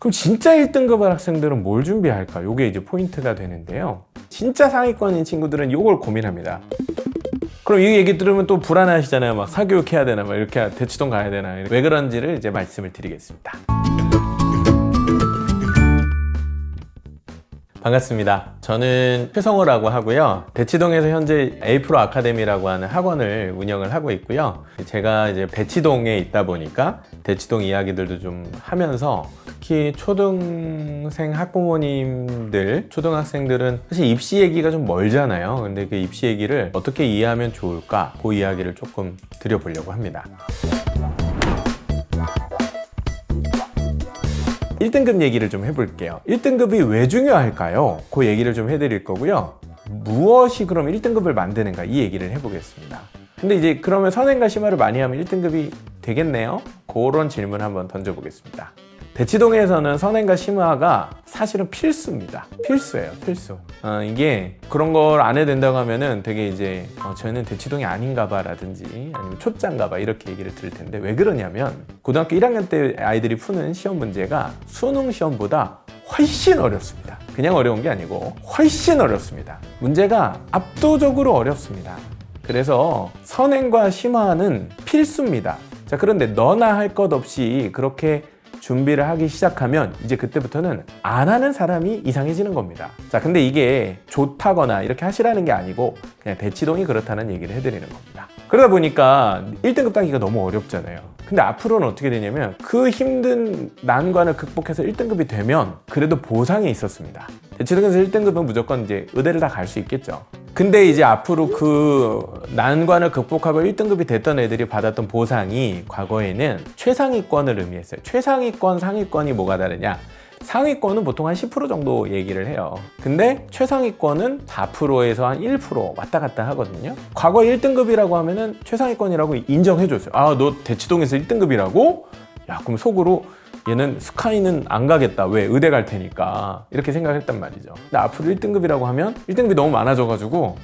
그럼 진짜 1등급 학생들은 뭘 준비할까? 요게 이제 포인트가 되는데요. 진짜 상위권인 친구들은 요걸 고민합니다. 그럼 이 얘기 들으면 또 불안하시잖아요. 막 사교육 해야 되나, 막 이렇게 대치동 가야 되나. 왜 그런지를 이제 말씀을 드리겠습니다. 반갑습니다. 저는 최성호라고 하고요. 대치동에서 현재 에이프로 아카데미라고 하는 학원을 운영을 하고 있고요. 제가 이제 대치동에 있다 보니까 대치동 이야기들도 좀 하면서 특히 초등생 학부모님들, 초등학생들은 사실 입시 얘기가 좀 멀잖아요. 근데 그 입시 얘기를 어떻게 이해하면 좋을까? 그 이야기를 조금 드려보려고 합니다. 1등급 얘기를 좀 해볼게요. 1등급이 왜 중요할까요? 그 얘기를 좀 해드릴 거고요. 무엇이 그럼 1등급을 만드는가 이 얘기를 해보겠습니다. 근데 이제 그러면 선행과 심화를 많이 하면 1등급이 되겠네요? 그런 질문 한번 던져보겠습니다. 대치동에서는 선행과 심화가 사실은 필수입니다. 필수예요, 필수. 어, 이게 그런 걸 안 해도 된다고 하면은 되게 이제 어, 저는 대치동이 아닌가 봐라든지 아니면 초짜인가 봐 이렇게 얘기를 들을 텐데 왜 그러냐면 고등학교 1학년 때 아이들이 푸는 시험 문제가 수능 시험보다 훨씬 어렵습니다. 그냥 어려운 게 아니고 훨씬 어렵습니다. 문제가 압도적으로 어렵습니다. 그래서 선행과 심화는 필수입니다. 자, 그런데 너나 할 것 없이 그렇게 준비를 하기 시작하면 이제 그때부터는 안 하는 사람이 이상해지는 겁니다. 자, 근데 이게 좋다거나 이렇게 하시라는 게 아니고 그냥 대치동이 그렇다는 얘기를 해드리는 겁니다. 그러다 보니까 1등급 따기가 너무 어렵잖아요. 근데 앞으로는 어떻게 되냐면 그 힘든 난관을 극복해서 1등급이 되면 그래도 보상이 있었습니다. 대치동에서 1등급은 무조건 이제 의대를 다 갈 수 있겠죠. 근데 이제 앞으로 그 난관을 극복하고 1등급이 됐던 애들이 받았던 보상이 과거에는 최상위권을 의미했어요. 최상위권, 상위권이 뭐가 다르냐? 상위권은 보통 한 10% 정도 얘기를 해요. 근데 최상위권은 4%에서 한 1% 왔다 갔다 하거든요. 과거 1등급이라고 하면은 최상위권이라고 인정해줬어요. 아, 너 대치동에서 1등급이라고? 야, 그럼 속으로 얘는 스카이는 안 가겠다. 왜? 의대 갈 테니까. 이렇게 생각했단 말이죠. 근데 앞으로 1등급이라고 하면 1등급이 너무 많아져가지고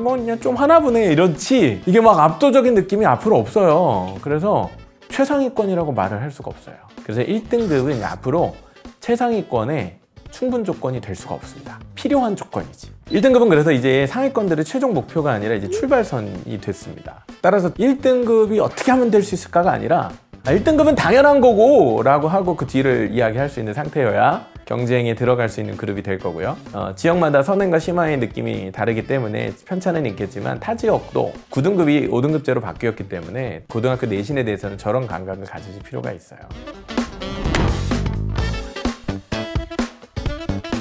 뭐 그냥 좀 하나 보네 이렇지 이게 막 압도적인 느낌이 앞으로 없어요. 그래서 최상위권이라고 말을 할 수가 없어요. 그래서 1등급은 앞으로 최상위권의 충분 조건이 될 수가 없습니다. 필요한 조건이지. 1등급은 그래서 이제 상위권들의 최종 목표가 아니라 이제 출발선이 됐습니다. 따라서 1등급이 어떻게 하면 될 수 있을까가 아니라 아, 1등급은 당연한 거고 라고 하고 그 뒤를 이야기할 수 있는 상태여야 경쟁에 들어갈 수 있는 그룹이 될 거고요. 어, 지역마다 선행과 심화의 느낌이 다르기 때문에 편차는 있겠지만 타 지역도 9등급이 5등급제로 바뀌었기 때문에 고등학교 내신에 대해서는 저런 감각을 가질 필요가 있어요.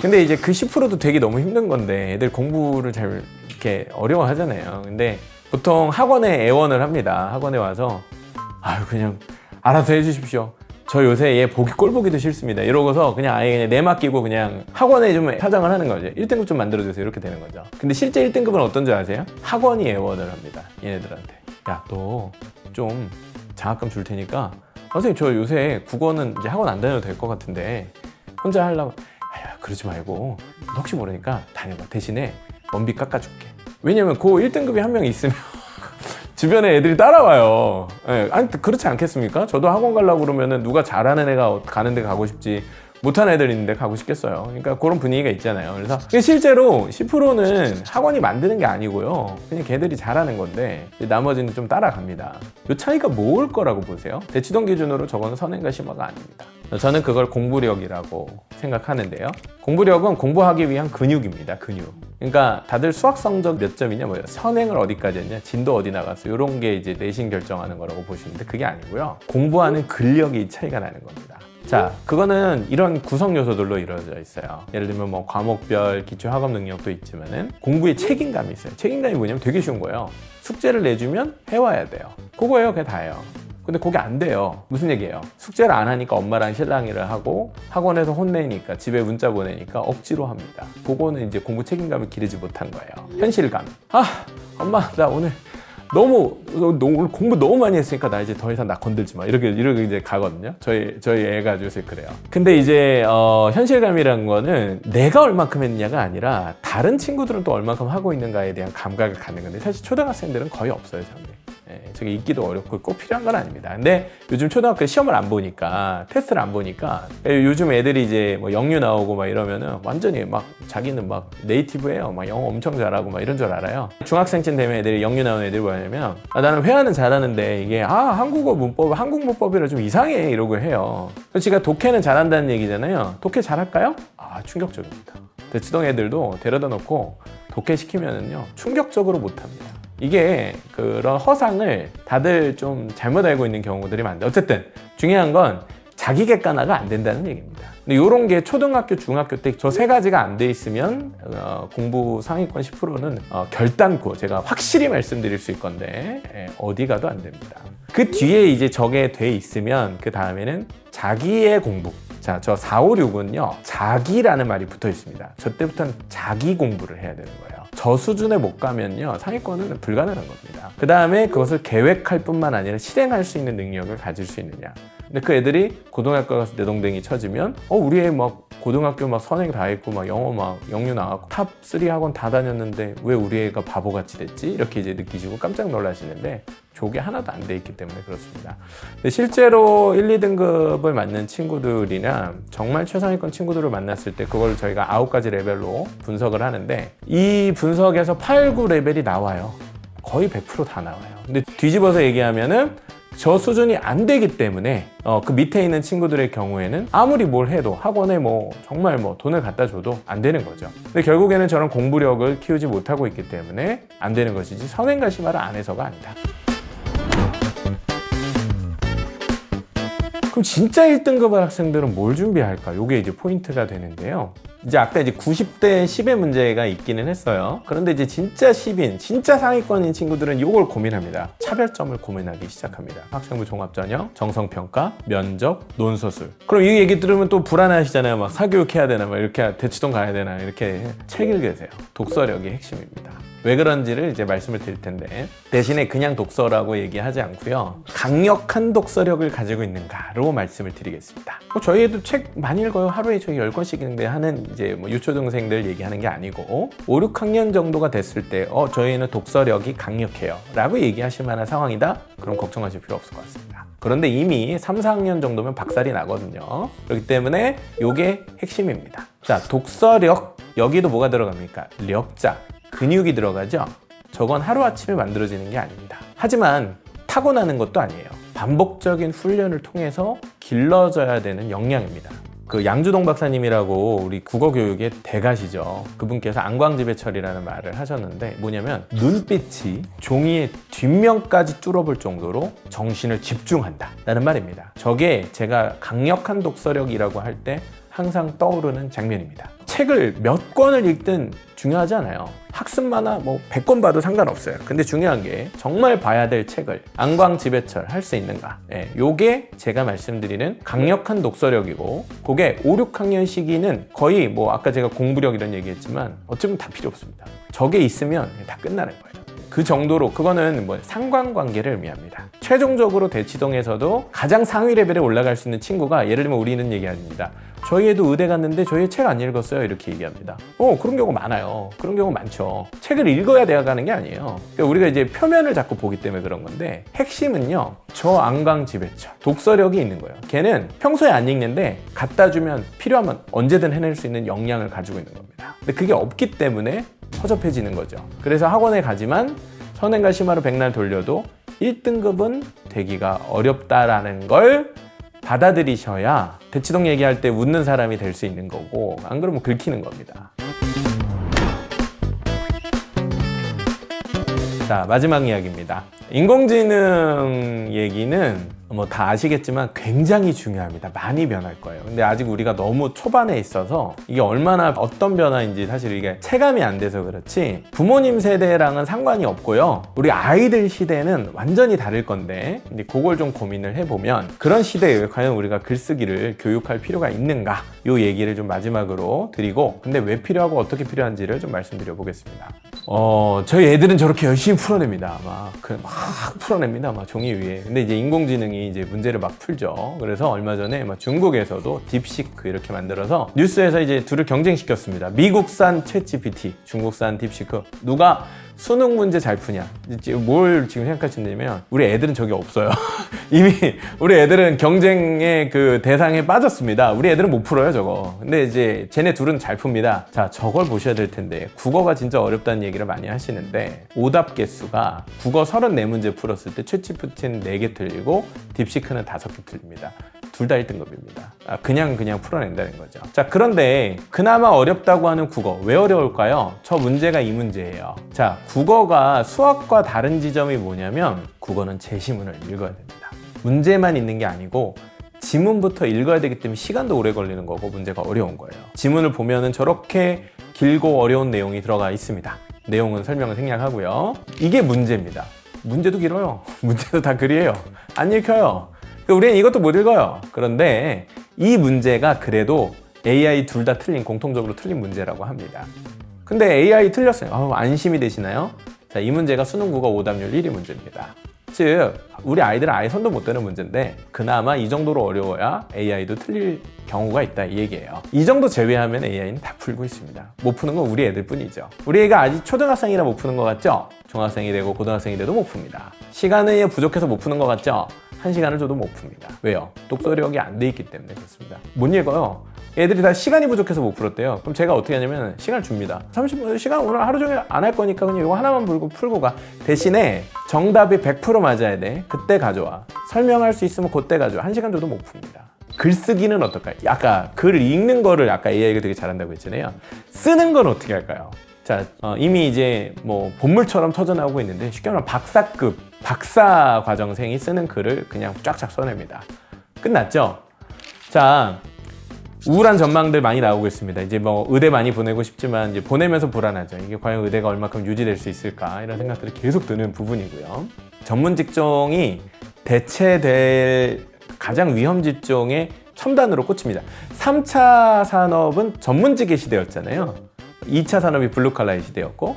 근데 이제 그 10%도 되게 너무 힘든 건데 애들 공부를 잘 이렇게 어려워하잖아요. 근데 보통 학원에 애원을 합니다. 학원에 와서 아유 그냥 알아서 해주십시오. 저 요새 얘 보기 꼴 보기도 싫습니다. 이러고서 그냥 아예 그냥 내맡기고 그냥 학원에 좀 사정을 하는 거죠. 1등급 좀 만들어주세요. 이렇게 되는 거죠. 근데 실제 1등급은 어떤 줄 아세요? 학원이 애원을 합니다. 얘네들한테. 야, 너 좀 장학금 줄 테니까 선생님 저 요새 국어는 이제 학원 안 다녀도 될 것 같은데 혼자 하려고 아야 그러지 말고 혹시 모르니까 다녀봐. 대신에 원비 깎아줄게. 왜냐면 그 1등급이 한 명 있으면 주변에 애들이 따라와요. 예, 아니 그렇지 않겠습니까? 저도 학원 가려고 그러면은 누가 잘하는 애가 가는 데 가고 싶지 못하는 애들 있는데 가고 싶겠어요. 그러니까 그런 분위기가 있잖아요. 그래서 실제로 10%는 학원이 만드는 게 아니고요. 그냥 걔들이 잘하는 건데 나머지는 좀 따라갑니다. 이 차이가 뭘 거라고 보세요? 대치동 기준으로 저거는 선행과 심화가 아닙니다. 저는 그걸 공부력이라고 생각하는데요. 공부력은 공부하기 위한 근육입니다. 근육. 그러니까 다들 수학 성적 몇 점이냐 뭐예요. 선행을 어디까지 했냐, 진도 어디 나갔어. 이런 게 이제 내신 결정하는 거라고 보시는데 그게 아니고요. 공부하는 근력이 차이가 나는 겁니다. 자, 그거는 이런 구성 요소들로 이루어져 있어요. 예를 들면 뭐 과목별 기초 학업 능력도 있지만은 공부에 책임감이 있어요. 책임감이 뭐냐면 되게 쉬운 거예요. 숙제를 내주면 해와야 돼요. 그거예요. 그게 다예요. 근데 그게 안 돼요. 무슨 얘기예요? 숙제를 안 하니까 엄마랑 실랑이를 하고 학원에서 혼내니까 집에 문자 보내니까 억지로 합니다. 그거는 이제 공부 책임감을 기르지 못한 거예요. 현실감. 아, 엄마, 나 오늘 너무 오늘 공부 너무 많이 했으니까 나 이제 더 이상 나 건들지 마 이렇게 이렇게 이제 가거든요. 저희 저희 애가 요새 그래요. 근데 이제 어, 현실감이라는 거는 내가 얼만큼 했냐가 아니라 다른 친구들은 또 얼만큼 하고 있는가에 대한 감각을 갖는 건데 사실 초등학생들은 거의 없어요, 저는. 예, 저게 읽기도 어렵고 꼭 필요한 건 아닙니다. 근데 요즘 초등학교 시험을 안 보니까 테스트를 안 보니까 예, 요즘 애들이 이제 뭐 영유 나오고 막 이러면은 완전히 막 자기는 막 네이티브예요. 막 영어 엄청 잘하고 막 이런 줄 알아요. 중학생쯤 되면 애들이 영유 나오는 애들이 뭐냐면 아, 나는 회화는 잘하는데 이게 아 한국어 문법 한국 문법이라 좀 이상해 이러고 해요. 그래서 제가 독해는 잘한다는 얘기잖아요. 독해 잘할까요? 아 충격적입니다. 대치동 애들도 데려다 놓고 독해 시키면은요 충격적으로 못합니다. 이게 그런 허상을 다들 좀 잘못 알고 있는 경우들이 많은데 어쨌든 중요한 건 자기 객관화가 안 된다는 얘기입니다. 근데 이런 게 초등학교, 중학교 때 저 세 가지가 안 돼 있으면 어, 공부 상위권 10%는 어, 결단코 제가 확실히 말씀드릴 수 있건데 예, 어디 가도 안 됩니다. 그 뒤에 이제 저게 돼 있으면 그 다음에는 자기의 공부. 자, 저 4, 5, 6은요, 자기라는 말이 붙어 있습니다. 저 때부터는 자기 공부를 해야 되는 거예요. 저 수준에 못 가면요, 상위권은 불가능한 겁니다. 그 다음에 그것을 계획할 뿐만 아니라 실행할 수 있는 능력을 가질 수 있느냐. 근데 그 애들이 고등학교 가서 내동댕이 쳐지면, 어, 우리 애 막 고등학교 막 선행 다 했고, 막 영어 막 영유 나왔고, 탑 3 학원 다 다녔는데 왜 우리 애가 바보같이 됐지? 이렇게 이제 느끼시고 깜짝 놀라시는데, 저게 하나도 안 돼 있기 때문에 그렇습니다. 근데 실제로 1, 2등급을 맞는 친구들이나 정말 최상위권 친구들을 만났을 때 그걸 저희가 아홉 가지 레벨로 분석을 하는데 이 분석에서 8, 9 레벨이 나와요. 거의 100%다 나와요. 근데 뒤집어서 얘기하면은 저 수준이 안 되기 때문에 어, 그 밑에 있는 친구들의 경우에는 아무리 뭘 해도 학원에 뭐 정말 뭐 돈을 갖다 줘도 안 되는 거죠. 근데 결국에는 저런 공부력을 키우지 못하고 있기 때문에 안 되는 것이지 선행과 심화를 안 해서가 아니다. 그럼 진짜 1등급 학생들은 뭘 준비할까? 이게 이제 포인트가 되는데요. 이제 아까 이제 90대 10의 문제가 있기는 했어요. 그런데 이제 진짜 10인, 진짜 상위권인 친구들은 이걸 고민합니다. 차별점을 고민하기 시작합니다. 학생부 종합전형, 정성평가, 면접, 논서술. 그럼 이 얘기 들으면 또 불안하시잖아요. 막 사교육해야 되나, 막 이렇게 대치동 가야 되나, 이렇게 책 읽으세요. 독서력이 핵심입니다. 왜 그런지를 이제 말씀을 드릴 텐데 대신에 그냥 독서라고 얘기하지 않고요. 강력한 독서력을 가지고 있는가로 말씀을 드리겠습니다. 뭐 저희 애도 책 많이 읽어요. 하루에 저희 10권씩 읽는데 하는 이제 뭐 유초등생들 얘기하는 게 아니고 5, 6학년 정도가 됐을 때 어, 저희는 독서력이 강력해요. 라고 얘기하실 만한 상황이다? 그럼 걱정하실 필요 없을 것 같습니다. 그런데 이미 3, 4학년 정도면 박살이 나거든요. 그렇기 때문에 이게 핵심입니다. 자 독서력. 여기도 뭐가 들어갑니까? 력자 근육이 들어가죠. 저건 하루아침에 만들어지는 게 아닙니다. 하지만 타고나는 것도 아니에요. 반복적인 훈련을 통해서 길러져야 되는 역량입니다. 그 양주동 박사님이라고 우리 국어 교육의 대가시죠. 그분께서 안광지배철이라는 말을 하셨는데 뭐냐면 눈빛이 종이의 뒷면까지 뚫어볼 정도로 정신을 집중한다. 라는 말입니다. 저게 제가 강력한 독서력이라고 할 때 항상 떠오르는 장면입니다. 책을 몇 권을 읽든 중요하지 않아요. 학습 만화 뭐 100권 봐도 상관없어요. 근데 중요한 게 정말 봐야 될 책을 안광 지배철 할 수 있는가. 예, 요게 제가 말씀드리는 강력한 독서력이고 그게 5, 6학년 시기는 거의 뭐 아까 제가 공부력 이런 얘기했지만 어쩌면 다 필요 없습니다. 저게 있으면 다 끝나는 거예요. 그 정도로 그거는 뭐 상관관계를 의미합니다. 최종적으로 대치동에서도 가장 상위 레벨에 올라갈 수 있는 친구가 예를 들면 우리는 얘기합니다. 저희 애도 의대 갔는데 저희 책 안 읽었어요 이렇게 얘기합니다. 어 그런 경우 많아요. 그런 경우 많죠. 책을 읽어야 대학 가는 게 아니에요. 그러니까 우리가 이제 표면을 자꾸 보기 때문에 그런 건데 핵심은요 저 안광지배차 독서력이 있는 거예요. 걔는 평소에 안 읽는데 갖다 주면 필요하면 언제든 해낼 수 있는 역량을 가지고 있는 겁니다. 근데 그게 없기 때문에 허접해지는 거죠. 그래서 학원에 가지만 선행과 심화로 백날 돌려도 1등급은 되기가 어렵다라는 걸 받아들이셔야 대치동 얘기할 때 웃는 사람이 될 수 있는 거고 안 그러면 긁히는 겁니다. 자 마지막 이야기입니다. 인공지능 얘기는 뭐 다 아시겠지만 굉장히 중요합니다. 많이 변할 거예요. 근데 아직 우리가 너무 초반에 있어서 이게 얼마나 어떤 변화인지 사실 이게 체감이 안 돼서 그렇지 부모님 세대랑은 상관이 없고요. 우리 아이들 시대는 완전히 다를 건데 근데 그걸 좀 고민을 해보면 그런 시대에 과연 우리가 글쓰기를 교육할 필요가 있는가 요 얘기를 좀 마지막으로 드리고 근데 왜 필요하고 어떻게 필요한지를 좀 말씀드려 보겠습니다. 어 저희 애들은 저렇게 열심히 풀어냅니다. 막 그 막 풀어냅니다. 막 종이 위에. 근데 이제 인공지능이 이제 문제를 막 풀죠. 그래서 얼마 전에 막 중국에서도 딥시크 이렇게 만들어서 뉴스에서 이제 둘을 경쟁시켰습니다. 미국산 챗 GPT, 중국산 딥시크. 누가 수능 문제 잘 푸냐? 뭘 지금 생각하시냐면 우리 애들은 저게 없어요. 이미 우리 애들은 경쟁의 그 대상에 빠졌습니다. 우리 애들은 못 풀어요, 저거. 근데 이제 쟤네 둘은 잘 풉니다. 자, 저걸 보셔야 될 텐데 국어가 진짜 어렵다는 얘기를 많이 하시는데 오답 개수가 국어 34문제 풀었을 때 최치푸틴 4개 틀리고 딥시크는 5개 틀립니다. 둘 다 1등급입니다. 아, 그냥 그냥 풀어낸다는 거죠. 자, 그런데 그나마 어렵다고 하는 국어 왜 어려울까요? 저 문제가 이 문제예요. 자, 국어가 수학과 다른 지점이 뭐냐면 국어는 제시문을 읽어야 됩니다. 문제만 있는 게 아니고 지문부터 읽어야 되기 때문에 시간도 오래 걸리는 거고 문제가 어려운 거예요. 지문을 보면은 저렇게 길고 어려운 내용이 들어가 있습니다. 내용은 설명을 생략하고요. 이게 문제입니다. 문제도 길어요. 문제도 다 글이에요. 안 읽혀요. 그 우리는 이것도 못 읽어요. 그런데 이 문제가 그래도 AI 둘 다 틀린 공통적으로 틀린 문제라고 합니다. 근데 AI 틀렸어요. 아우, 안심이 되시나요? 자, 이 문제가 수능 국어 오답률 1위 문제입니다. 즉, 우리 아이들은 아예 손도 못 대는 문제인데 그나마 이 정도로 어려워야 AI도 틀릴 경우가 있다 이 얘기예요. 이 정도 제외하면 AI는 다 풀고 있습니다. 못 푸는 건 우리 애들 뿐이죠. 우리 애가 아직 초등학생이라 못 푸는 것 같죠? 중학생이 되고 고등학생이 돼도 못 풉니다. 시간이 부족해서 못 푸는 것 같죠? 한 시간을 줘도 못 풉니다. 왜요? 독서력이 안 돼 있기 때문에 그렇습니다. 못 읽어요. 애들이 다 시간이 부족해서 못 풀었대요. 그럼 제가 어떻게 하냐면 시간을 줍니다. 30분 시간 오늘 하루 종일 안 할 거니까 그냥 이거 하나만 불고 풀고 가. 대신에 정답이 100% 맞아야 돼. 그때 가져와. 설명할 수 있으면 그때 가져와. 한 시간 줘도 못 풉니다. 글쓰기는 어떨까요? 아까 글 읽는 거를 아까 AI가 되게 잘한다고 했잖아요. 쓰는 건 어떻게 할까요? 자, 어, 이미 이제 뭐 본물처럼 터져나오고 있는데 쉽게 말하면 박사급 박사 과정생이 쓰는 글을 그냥 쫙쫙 써냅니다. 끝났죠? 자, 우울한 전망들 많이 나오고 있습니다. 이제 뭐 의대 많이 보내고 싶지만 이제 보내면서 불안하죠. 이게 과연 의대가 얼마큼 유지될 수 있을까 이런 생각들이 계속 드는 부분이고요. 전문 직종이 대체될 가장 위험 직종의 첨단으로 꽂힙니다. 3차 산업은 전문직의 시대였잖아요. 2차 산업이 블루칼라의 시대였고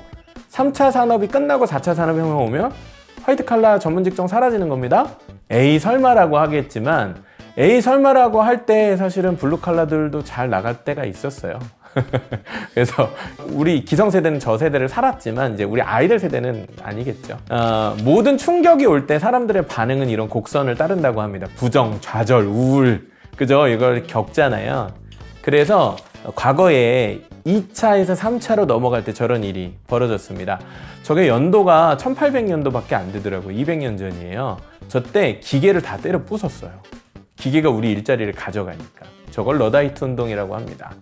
3차 산업이 끝나고 4차 산업혁명 오면 화이트 칼라 전문 직종 사라지는 겁니다. 에이 설마라고 하겠지만 에이 설마라고 할 때 사실은 블루 칼라들도 잘 나갈 때가 있었어요. 그래서 우리 기성세대는 저 세대를 살았지만 이제 우리 아이들 세대는 아니겠죠. 어, 모든 충격이 올 때 사람들의 반응은 이런 곡선을 따른다고 합니다. 부정, 좌절, 우울, 그죠? 이걸 겪잖아요. 그래서 과거에 2차에서 3차로 넘어갈 때 저런 일이 벌어졌습니다. 저게 연도가 1800년도밖에 안 되더라고요. 200년 전이에요. 저 때 기계를 다 때려 부쉈어요. 기계가 우리 일자리를 가져가니까. 저걸 러다이트 운동이라고 합니다.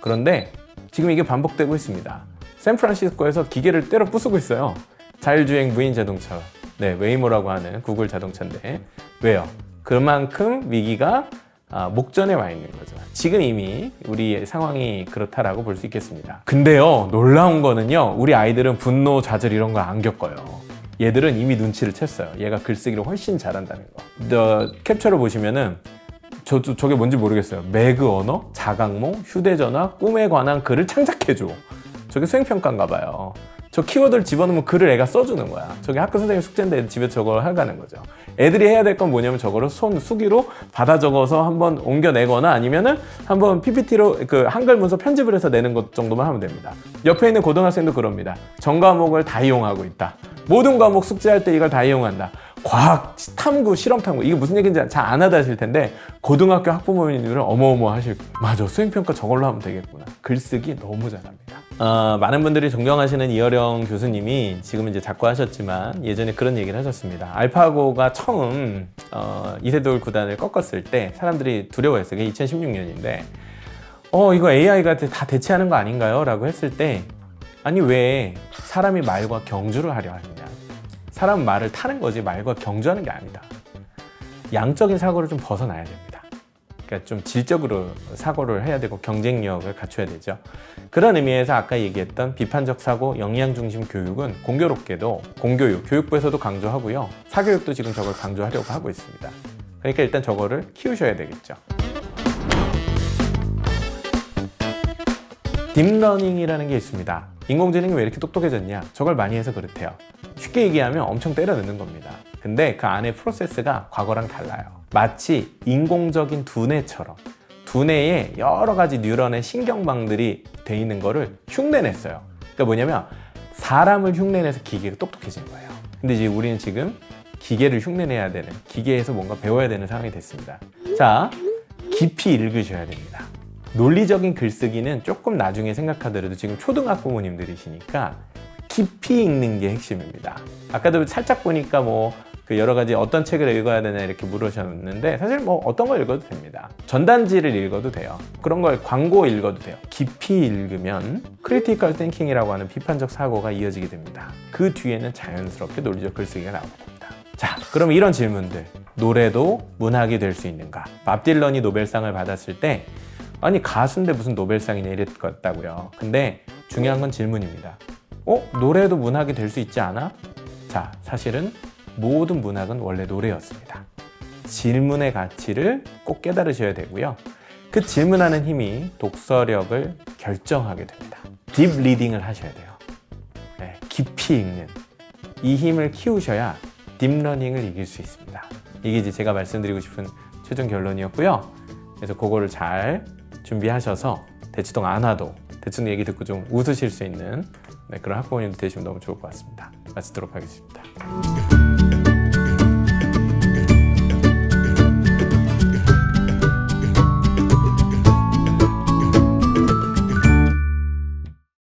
그런데 지금 이게 반복되고 있습니다. 샌프란시스코에서 기계를 때려 부수고 있어요. 자율주행 무인 자동차. 네, 웨이모라고 하는 구글 자동차인데. 왜요? 그만큼 위기가 아, 목전에 와 있는 거죠. 지금 이미 우리 상황이 그렇다라고 볼 수 있겠습니다. 근데요, 놀라운 거는요, 우리 아이들은 분노, 좌절 이런 거 안 겪어요. 얘들은 이미 눈치를 챘어요. 얘가 글쓰기를 훨씬 잘한다는 거. 더 캡처를 보시면은 저, 저, 저게 뭔지 모르겠어요. 매그 언어, 자각몽, 휴대전화, 꿈에 관한 글을 창작해줘. 저게 수행평가인가 봐요. 저 키워드를 집어넣으면 글을 애가 써주는 거야. 저게 학교 선생님 숙제인데 집에서 저걸 하가는 거죠. 애들이 해야 될 건 뭐냐면 저거를 손 수기로 받아 적어서 한번 옮겨내거나 아니면은 한번 PPT로 그 한글 문서 편집을 해서 내는 것 정도만 하면 됩니다. 옆에 있는 고등학생도 그럽니다. 전 과목을 다 이용하고 있다. 모든 과목 숙제할 때 이걸 다 이용한다. 과학, 탐구, 실험 탐구 이게 무슨 얘기인지 잘 안 하다 하실 텐데 고등학교 학부모님들은 어마어마하실 거예요. 맞아 수행평가 저걸로 하면 되겠구나. 글쓰기 너무 잘합니다. 어, 많은 분들이 존경하시는 이어령 교수님이 지금 이제 작고하셨지만 예전에 그런 얘기를 하셨습니다. 알파고가 처음 어, 이세돌 구단을 꺾었을 때 사람들이 두려워했어요. 그게 2016년인데 어 이거 AI가 다 대체하는 거 아닌가요? 라고 했을 때 아니 왜 사람이 말과 경주를 하려 하느냐 사람 말을 타는 거지 말과 경주하는 게 아니다 양적인 사고를 좀 벗어나야 됩니다 그러니까 좀 질적으로 사고를 해야 되고 경쟁력을 갖춰야 되죠 그런 의미에서 아까 얘기했던 비판적 사고 영양 중심 교육은 공교롭게도 공교육 교육부에서도 강조하고요 사교육도 지금 저걸 강조하려고 하고 있습니다 그러니까 일단 저거를 키우셔야 되겠죠 딥러닝이라는 게 있습니다. 인공지능이 왜 이렇게 똑똑해졌냐? 저걸 많이 해서 그렇대요. 쉽게 얘기하면 엄청 때려 넣는 겁니다. 근데 그 안에 프로세스가 과거랑 달라요. 마치 인공적인 두뇌처럼 두뇌에 여러 가지 뉴런의 신경망들이 돼 있는 거를 흉내냈어요. 그러니까 뭐냐면 사람을 흉내내서 기계가 똑똑해진 거예요. 근데 이제 우리는 지금 기계를 흉내내야 되는, 기계에서 뭔가 배워야 되는 상황이 됐습니다. 자, 깊이 읽으셔야 됩니다. 논리적인 글쓰기는 조금 나중에 생각하더라도 지금 초등학 부모님들이시니까 깊이 읽는 게 핵심입니다. 아까도 살짝 보니까 뭐 그 여러 가지 어떤 책을 읽어야 되나 이렇게 물으셨는데 사실 뭐 어떤 걸 읽어도 됩니다. 전단지를 읽어도 돼요. 그런 걸 광고 읽어도 돼요. 깊이 읽으면 크리티컬 띵킹이라고 하는 비판적 사고가 이어지게 됩니다. 그 뒤에는 자연스럽게 논리적 글쓰기가 나올 겁니다. 자, 그럼 이런 질문들. 노래도 문학이 될 수 있는가? 밥 딜런이 노벨상을 받았을 때 아니 가수인데 무슨 노벨상이냐 이랬다고요. 근데 중요한 건 질문입니다. 어? 노래도 문학이 될 수 있지 않아? 자, 사실은 모든 문학은 원래 노래였습니다. 질문의 가치를 꼭 깨달으셔야 되고요. 그 질문하는 힘이 독서력을 결정하게 됩니다. 딥 리딩을 하셔야 돼요. 네, 깊이 읽는 이 힘을 키우셔야 딥러닝을 이길 수 있습니다. 이게 이제 제가 말씀드리고 싶은 최종 결론이었고요. 그래서 그거를 잘 준비하셔서 대치동 안 와도 대충 얘기 듣고 좀 웃으실 수 있는 네, 그런 학부모님도 되시면 너무 좋을 것 같습니다. 마치도록 하겠습니다.